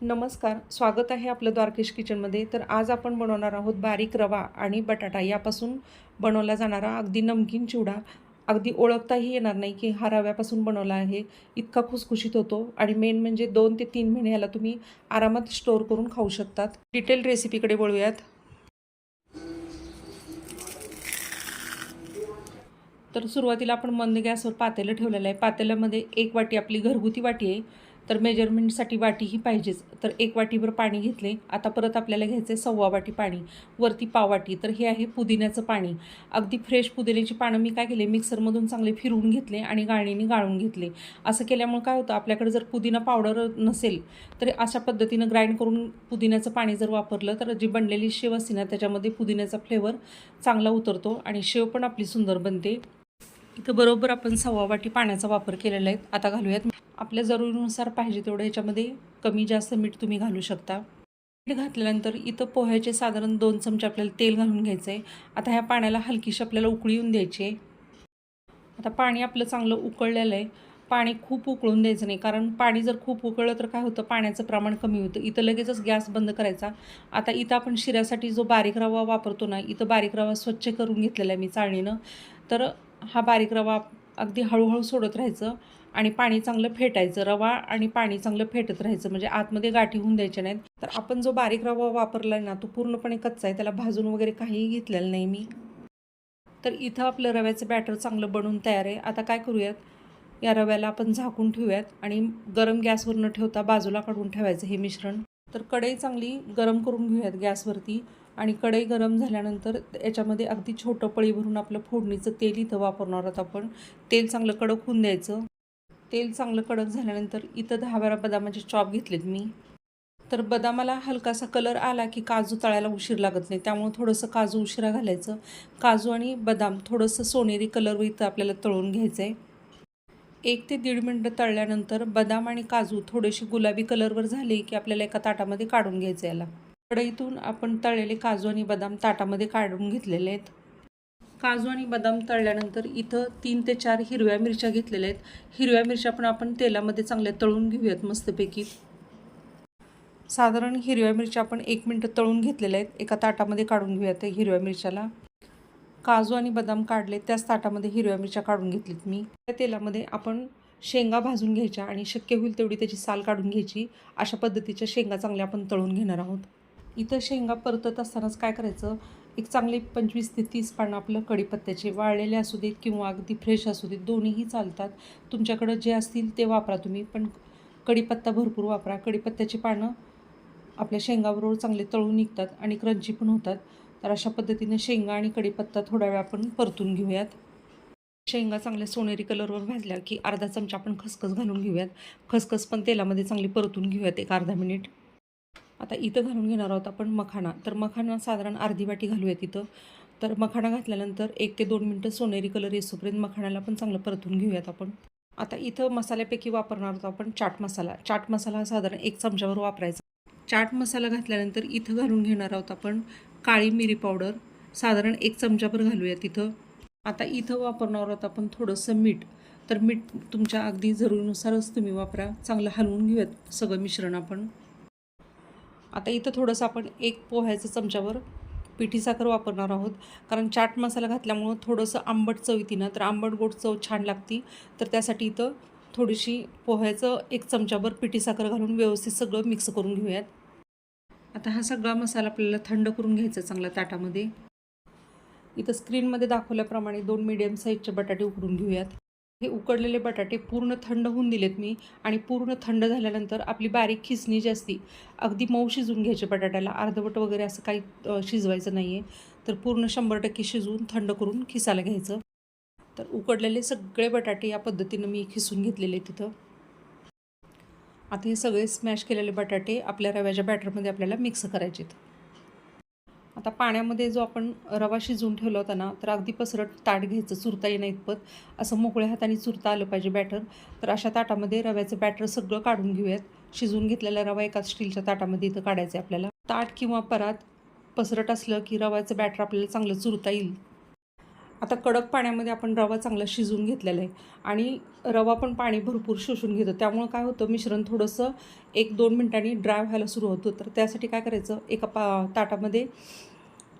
नमस्कार स्वागत आहे आपलं द्वारकेश किचनमध्ये. तर आज आपण बनवणार आहोत बारीक रवा आणि बटाटा. यापासून बनवला जाणारा अगदी नमकीन चिवडा. अगदी ओळखताही येणार नाही की हा रव्यापासून बनवला आहे. इतका खुसखुशीत होतो आणि मेन म्हणजे दोन ते तीन महिने ह्याला तुम्ही आरामात स्टोअर करून खाऊ शकतात. डिटेल रेसिपीकडे वळूयात तर सुरुवातीला आपण मंद गॅसवर पातेलं ठेवलेलं आहे. पातेल्यामध्ये एक वाटी आपली घरगुती वाटी आहे. तर मेजरमेंटसाठी वाटी ही पाहिजेच. तर एक वाटीभर पाणी घेतले. आता परत आपल्याला घ्यायचं आहे सव्वा वाटी पाणी वरती पाव वाटी. तर हे आहे पुदिन्याचं पाणी. अगदी फ्रेश पुदिन्याची पानं मी काय केले? मिक्सरमधून चांगले फिरवून घेतले आणि गाळणीने गाळून घेतले. असं केल्यामुळे काय होतं? आपल्याकडे जर पुदिना पावडर नसेल तर अशा पद्धतीनं ग्राइंड करून पुदिन्याचं पाणी जर वापरलं तर जी बनलेली शेव असते ना त्याच्यामध्ये पुदिन्याचा फ्लेवर चांगला उतरतो आणि शेव पण आपली सुंदर बनते. इथं बरोबर आपण सव्वा वाटी पाण्याचा वापर केलेला आहे. आता घालूयात. आपल्या जरुरीनुसार पाहिजे तेवढं याच्यामध्ये कमी जास्त मीठ तुम्ही घालू शकता. मीठ घातल्यानंतर इथं पोह्याचे साधारण दोन चमचे आपल्याला तेल घालून घ्यायचं आहे आता ह्या पाण्याला हलकीशी आपल्याला उकळी येऊन द्यायची आहे. आता पाणी आपलं चांगलं उकळलेलं आहे. पाणी खूप उकळून द्यायचं नाही. कारण पाणी जर खूप उकळलं तर काय होतं? पाण्याचं प्रमाण कमी होतं. इथं लगेचच गॅस बंद करायचा. आता इथं आपण शिऱ्यासाठी जो बारीक रवा वापरतो ना इथं बारीक रवा स्वच्छ करून घेतलेला आहे मी चाळणीनं. तर हा बारीक रवा अगदी हळूहळू सोडत राहायचं आणि पाणी चांगलं फेटायचं रवा आणि पाणी चांगलं फेटत राहायचं म्हणजे आतमध्ये गाठी होऊन द्यायच्या नाहीत. तर आपण जो बारीक रवा वापरला ना तो पूर्णपणे कच्चा आहे त्याला भाजून वगैरे काहीही घेतलेलं नाही मी. तर इथं आपलं रव्याचं बॅटर चांगलं बनवून तयार आहे. आता काय करूयात? या रव्याला आपण झाकून ठेवूयात आणि गरम गॅसवर न ठेवता बाजूला काढून ठेवायचं हे मिश्रण. तर कढई चांगली गरम करून घेऊयात गॅसवरती. आणि कढई गरम झाल्यानंतर याच्यामध्ये अगदी छोटं पळी भरून आपलं फोडणीचं तेल इथं वापरणार आहोत आपण. तेल चांगलं कडक होऊन द्यायचं. तेल चांगलं कडक झाल्यानंतर इथं दहा बारा बदामाचे चॉप घेतलेत मी. तर बदामाला हलकासा कलर आला की काजू तळायला उशीर लागत नाही. त्यामुळे थोडंसं काजू उशिरा घालायचं. काजू आणि बदाम थोडंसं सोनेरी कलर इथं आपल्याला तळून घ्यायचं आहे एक ते दीड मिनटं तळल्यानंतर बदाम आणि काजू थोडेसे गुलाबी कलरवर झाले की आपल्याला एका ताटामध्ये काढून घ्यायचं याला. कढईतून आपण तळलेले काजू आणि बदाम ताटामध्ये काढून घेतलेले आहेत. काजू आणि बदाम तळल्यानंतर इथं तीन ते चार हिरव्या मिरच्या घेतलेल्या आहेत. हिरव्या मिरच्या पण आपण तेलामध्ये चांगल्या तळून घेऊयात मस्तपैकी. साधारण हिरव्या मिरच्या आपण एक मिनटं तळून घेतलेल्या आहेत. एका ताटामध्ये काढून घेऊयात त्या हिरव्या मिरच्याला. काजू आणि बदाम काढले त्याच ताटामध्ये हिरव्या मिरच्या काढून घेतलीत मी. त्या तेलामध्ये आपण शेंगा भाजून घ्यायच्या आणि शक्य होईल तेवढी त्याची साल काढून घ्यायची. अशा पद्धतीच्या शेंगा चांगल्या आपण तळून घेणार आहोत. इथं शेंगा परतत असतानाच काय करायचं? एक चांगले पंचवीस ते तीस पानं आपलं कढीपत्त्याचे वाळलेले असू देत किंवा अगदी फ्रेश असू देत दोन्हीही चालतात. तुमच्याकडं जे असतील ते वापरा तुम्ही. पण कढीपत्ता भरपूर वापरा. कढीपत्त्याची पानं आपल्या शेंगाबरोबर चांगले तळून निघतात आणि क्रंची पण होतात. तर अशा पद्धतीने शेंगा आणि कढीपत्ता थोडा वेळ आपण परतून घेऊयात. शेंगा चांगल्या सोनेरी कलरवर भाजल्या की अर्धा चमचा आपण खसखस घालून घेऊयात. खसखस पण तेलामध्ये चांगली परतून घेऊयात एक अर्धा मिनिट. आता इथं घालून घेणार आहोत आपण मखाना तर मखाना साधारण अर्धी वाटी घालूयात इथं तर मखाना घातल्यानंतर एक ते दोन मिनटं सोनेरी कलर येसोपर्यंत मखाण्याला पण चांगलं परतून घेऊयात आपण. आता इथं मसाल्यापैकी वापरणार आहोत आपण चाट मसाला. चाट मसाला हा साधारण एक चमच्यावर वापरायचा. चाट मसाला घातल्यानंतर इथं घालून घेणार आहोत आपण काळी मिरी पावडर. साधारण एक चमच्याभर घालूयात इथं. आता इथं वापरणार आहोत आपण थोडंसं मीठ. तर मीठ तुमच्या अगदी जरुरीनुसारच तुम्ही वापरा. चांगलं हलवून घेऊयात सगळं मिश्रण आपण. आता इथं थोडंसं आपण एक पोह्याचं चमच्यावर पिठी साखर वापरणार आहोत. कारण चाट मसाला घातल्यामुळं थोडंसं आंबट चव येते ना तर आंबट गोड चव छान लागती. तर त्यासाठी इथं थोडीशी पोह्याचं एक चमच्याभर पिठी साखर घालून व्यवस्थित सगळं मिक्स करून घेऊयात. आता हा सगळा मसाला आपल्याला थंड करून घ्यायचा चांगला ताटामध्ये. इथं स्क्रीनमध्ये दाखवल्याप्रमाणे दोन मीडियम साईजचे बटाटे उकडून घेऊयात. हे उकडलेले बटाटे पूर्ण थंड होऊन दिलेत मी आणि पूर्ण थंड झाल्यानंतर आपली बारीक खिसणी जी असती अगदी मऊ शिजून घ्यायचे बटाट्याला. अर्धवट वगैरे असं काही शिजवायचं नाही आहे तर पूर्ण शंभर टक्के शिजवून थंड करून खिसायला घ्यायचं. तर उकडलेले सगळे बटाटे या पद्धतीनं मी खिसून घेतलेले तिथं आता हे सगळे स्मॅश केलेले बटाटे आपल्या रव्याच्या बॅटरमध्ये आपल्याला मिक्स करायचे आहेत. आता पाण्यामध्ये जो आपण रवा शिजवून ठेवला होता ना तर अगदी पसरट ताट घ्यायचं चुरता येणं इतपत. असं मोकळ्या हाताने चुरता आलं पाहिजे बॅटर तर अशा ताटामध्ये रव्याचं बॅटर सगळं काढून घेऊयात. शिजवून घेतलेला रवा एका स्टीलच्या ताटामध्ये इथं काढायचं आहे आपल्याला. ताट किंवा परात पसरट असलं की रव्याचं बॅटर आपल्याला चांगलं चुरता येईल. आता कडक पाण्यामध्ये आपण रवा चांगला शिजवून घेतलेला आहे. आणि रवा पण पाणी भरपूर शोषून घेतो. त्यामुळं काय होतं मिश्रण थोडंसं एक दोन मिनटांनी ड्राय व्हायला सुरू होतं. तर त्यासाठी काय करायचं एका पा ताटामध्ये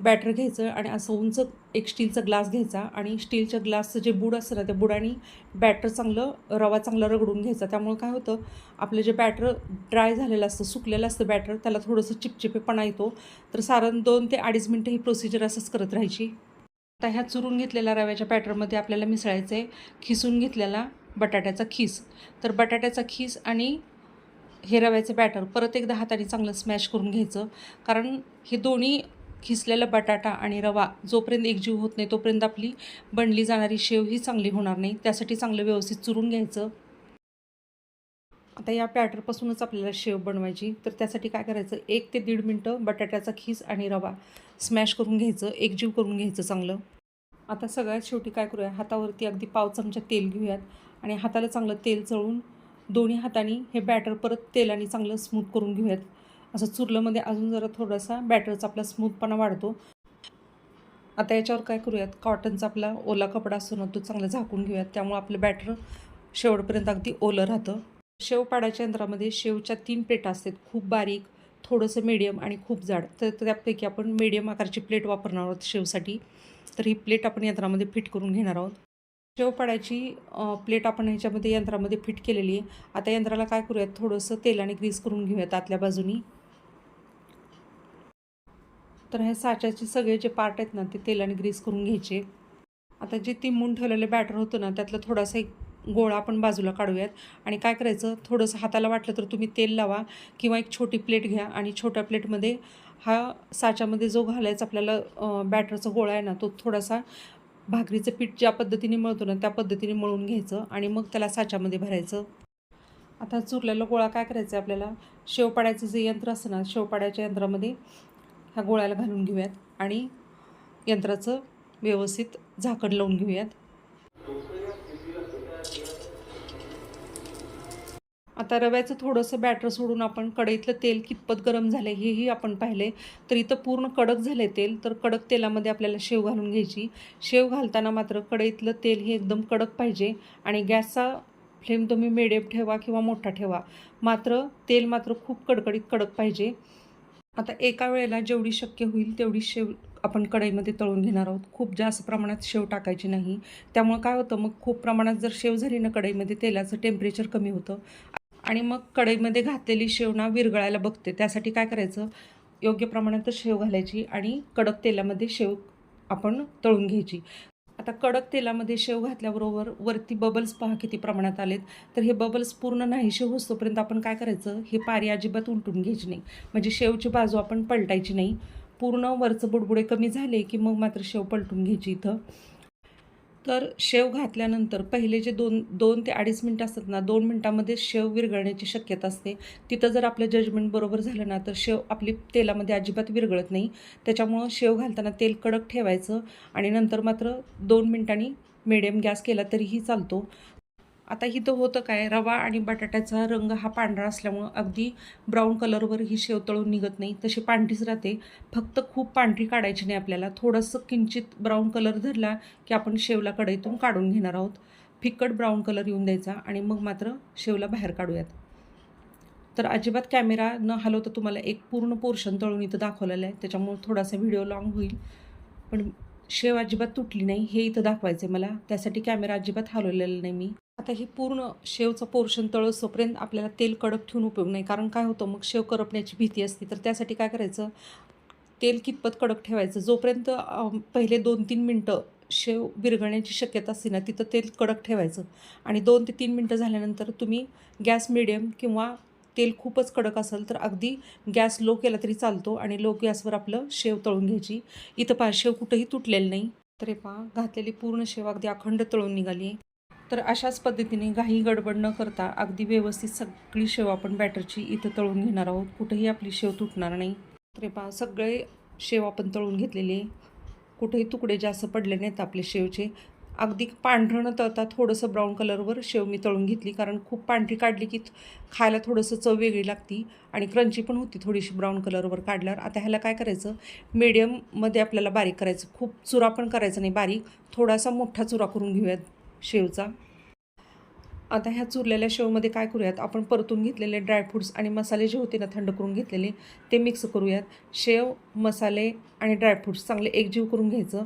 बॅटर घ्यायचं आणि असं उंच एक स्टीलचा ग्लास घ्यायचा आणि स्टीलच्या ग्लासचं जे बुड असतं ना त्या बुडाने बॅटर चांगलं रवा चांगला रगडून घ्यायचा. त्यामुळं काय होतं आपलं जे बॅटर ड्राय झालेलं असतं सुकलेलं असतं बॅटर त्याला थोडंसं चिपचिपेपणा येतो. तर साधारण दोन ते अडीच मिनटं ही प्रोसिजर असंच करत राहायची. आता ह्या चुरून घेतलेल्या रव्याच्या बॅटरमध्ये आपल्याला मिसळायचं आहे खिसून घेतलेला बटाट्याचा खीस. तर बटाट्याचा खीस आणि हे रव्याचं बॅटर परत एकदा हाताने चांगलं स्मॅश करून घ्यायचं. कारण हे दोन्ही खिसलेला बटाटा आणि रवा जोपर्यंत एकजीव होत नाही तोपर्यंत आपली बनली जाणारी शेव ही चांगली होणार नाही. त्यासाठी चांगलं व्यवस्थित चुरून घ्यायचं. आता या बॅटरपासूनच आपल्याला शेव बनवायची. तर त्यासाठी काय करायचं? एक ते दीड मिनटं बटाट्याचा खीस आणि रवा स्मॅश करून घ्यायचं. एकजीव करून घ्यायचं चांगलं. आता सगळ्यात शेवटी काय करूया? हातावरती अगदी पाव चमचा तेल घेऊयात आणि हाताला चांगलं तेल चळून दोन्ही हाताने हे बॅटर परत तेलाने चांगलं स्मूथ करून घेऊयात. असं चुरलंमध्ये अजून जरा थोडासा बॅटरचा आपला स्मूथपणा वाढतो. आता याच्यावर काय करूयात? कॉटनचा आपला ओला कपडा असतो ना तो चांगला झाकून घेऊयात. त्यामुळे आपलं बॅटर शेवटपर्यंत अगदी ओलं राहतं. शेव पाडायच्या यंत्रामध्ये शेवच्या तीन प्लेटा असतात. खूप बारीक थोडंसं मीडियम आणि खूप जाड. तर त्यापैकी आपण मीडियम आकारची प्लेट वापरणार आहोत शेवसाठी. तर ही प्लेट आपण यंत्रामध्ये फिट करून घेणार आहोत. शेव पाडायची प्लेट आपण ह्याच्यामध्ये यंत्रामध्ये फिट केलेली आहे. आता यंत्राला काय करूयात? थोडंसं तेलाने ग्रीस करून घेऊयात आतल्या बाजूनी. तर ह्या साच्याचे सगळे जे पार्ट आहेत ना ते तेलाने ग्रीस करून घ्यायचे. आता जे तिंबून ठेवलेलं बॅटर होतं ना त्यातलं थोडासा एक गोळा आपण बाजूला काढूयात. आणि काय करायचं थोडंसं हाताला वाटलं तर तुम्ही तेल लावा किंवा एक छोटी प्लेट घ्या आणि छोट्या प्लेटमध्ये हा साच्यामध्ये जो घालायचा आपल्याला बॅटरचा गोळा आहे ना तो थोडासा भाकरीचं पीठ ज्या पद्धतीने मळतो ना त्या पद्धतीने मळून घ्यायचं आणि मग त्याला साच्यामध्ये भरायचं. आता चुरलेला गोळा काय करायचं आहे आपल्याला? शेवपाड्याचं जे यंत्र असतं ना शेवपाड्याच्या यंत्रामध्ये ह्या गोळ्याला घालून घेऊयात आणि यंत्राचं व्यवस्थित झाकण लावून घेऊयात. आता रव्याचं थोडंसं बॅटर सोडून आपण कढईतलं तेल कितपत गरम झालं हेही आपण पाहिले तर इथं पूर्ण कडक झाले तेल तर कडक तेलामध्ये आपल्याला शेव घालून घ्यायची. शेव घालताना मात्र कढईतलं तेल हे एकदम कडक पाहिजे आणि गॅसचा फ्लेम तुम्ही मिडियम ठेवा किंवा मोठा ठेवा. मात्र तेल मात्र खूप कडकडीत कडक पाहिजे. आता एका वेळेला जेवढी शक्य होईल तेवढी शेव आपण कढईमध्ये तळून घेणार आहोत. खूप जास्त प्रमाणात शेव टाकायची नाही. त्यामुळं काय होतं मग खूप प्रमाणात जर शेव झाली ना कढईमध्ये तेलाचं टेम्परेचर कमी होतं. आणि मग कढईमध्ये घातलेली शेव ना विरघळायला बघते. त्यासाठी काय करायचं योग्य प्रमाणात शेव घालायची आणि कडक तेलामध्ये शेव आपण तळून घ्यायची. आता कडक तेलामध्ये शेव घातल्याबरोबर वरती बबल्स पहा किती प्रमाणात आलेत. तर हे बबल्स पूर्ण नाहीशे होतोपर्यंत आपण काय करायचं? हे पारी अजिबात उलटून घ्यायची नाही. म्हणजे शेवची बाजू आपण पलटायची नाही. पूर्ण वरचं बुडबुडे कमी झाले की मग मात्र शेव पलटून घ्यायची इथं. तर शेव घातल्यानंतर पहिले जे दोन दोन ते अडीच मिनटं असतात ना दोन मिनटामध्ये शेव विरघळण्याची शक्यता असते. तिथं जर आपलं जजमेंट बरोबर झालं ना तर शेव आपली तेलामध्ये अजिबात विरघळत नाही. त्याच्यामुळं शेव घालताना तेल कडक ठेवायचं आणि नंतर मात्र दोन मिनटांनी मिडियम गॅस केला तरीही चालतो. आता इथं होतं काय? रवा आणि बटाट्याचा रंग हा पांढरा असल्यामुळं अगदी ब्राऊन कलरवर ही शेव तळून निघत नाही. तशी पांढरीच राहते. फक्त खूप पांढरी काढायची नाही आपल्याला. थोडंसं किंचित ब्राऊन कलर धरला की आपण शेवला कढईतून काढून घेणार आहोत. फिकट ब्राऊन कलर येऊन द्यायचा आणि मग मात्र शेवला बाहेर काढूयात. तर अजिबात कॅमेरा न हलवता तुम्हाला एक पूर्ण पोर्शन तळून इथं दाखवलेलं आहे. त्याच्यामुळे थोडासा व्हिडिओ लॉंग होईल. पण शेव अजिबात तुटली नाही. हे इथं दाखवायचं आहे मला. त्यासाठी कॅमेरा अजिबात हलवलेला नाही मी. आता हे पूर्ण शेवचं पोर्शन तळसोपर्यंत आपल्याला तेल कडक ठेवून उपयोग नाही. कारण काय होतं मग शेव करपण्याची भीती असते. तर त्यासाठी काय करायचं तेल कितपत कडक ठेवायचं? जोपर्यंत पहिले दोन तीन मिनटं शेव विरघळण्याची शक्यता असते ना तिथं तेल कडक ठेवायचं. आणि दोन ते तीन मिनटं झाल्यानंतर तुम्ही गॅस मिडियम किंवा तेल खूपच कडक असेल तर अगदी गॅस लो केला तरी चालतो आणि लो गॅसवर आपलं शेव तळून घ्यायची. इथं पहा शेव कुठंही तुटलेलं नाही. तर हे पहा घातलेली पूर्ण शेव अगदी अखंड तळून निघाली तर अशाच पद्धतीने घाई गडबड न करता अगदी व्यवस्थित सगळी शेव आपण बॅटरची इथं तळून घेणार आहोत. कुठेही आपली शेव तुटणार नाही. तर पहा सगळे शेव आपण तळून घेतलेले. कुठेही तुकडे जास्त पडले नाहीत आपले शेवचे. अगदी पांढरं न तळता थोडंसं ब्राऊन कलरवर शेव मी तळून घेतली कारण खूप पांढरी काढली की खायला थोडंसं चव वेगळी लागती आणि क्रंची पण होती थोडीशी ब्राऊन कलरवर काढल्यावर. आता ह्याला काय करायचं? मीडियममध्ये आपल्याला बारीक करायचं. खूप चुरा पण करायचा नाही बारीक. थोडासा मोठा चुरा करून घेऊयात. शेवचा. आता ह्या चुरलेल्या शेवमध्ये काय करूयात? आपण परतून घेतलेले ड्रायफ्रूट्स आणि मसाले जे होते ना थंड करून घेतलेले ते मिक्स करूयात. शेव मसाले आणि ड्रायफ्रूट्स चांगले एकजीव करून घ्यायचं.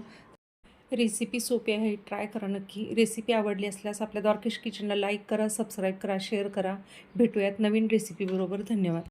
रेसिपी सोपी आहे. ट्राय करा नक्की. रेसिपी आवडली असल्यास आपल्या द्वारकेश किचनला लाईक करा सबस्क्राईब करा शेअर करा. भेटूयात नवीन रेसिपीबरोबर धन्यवाद.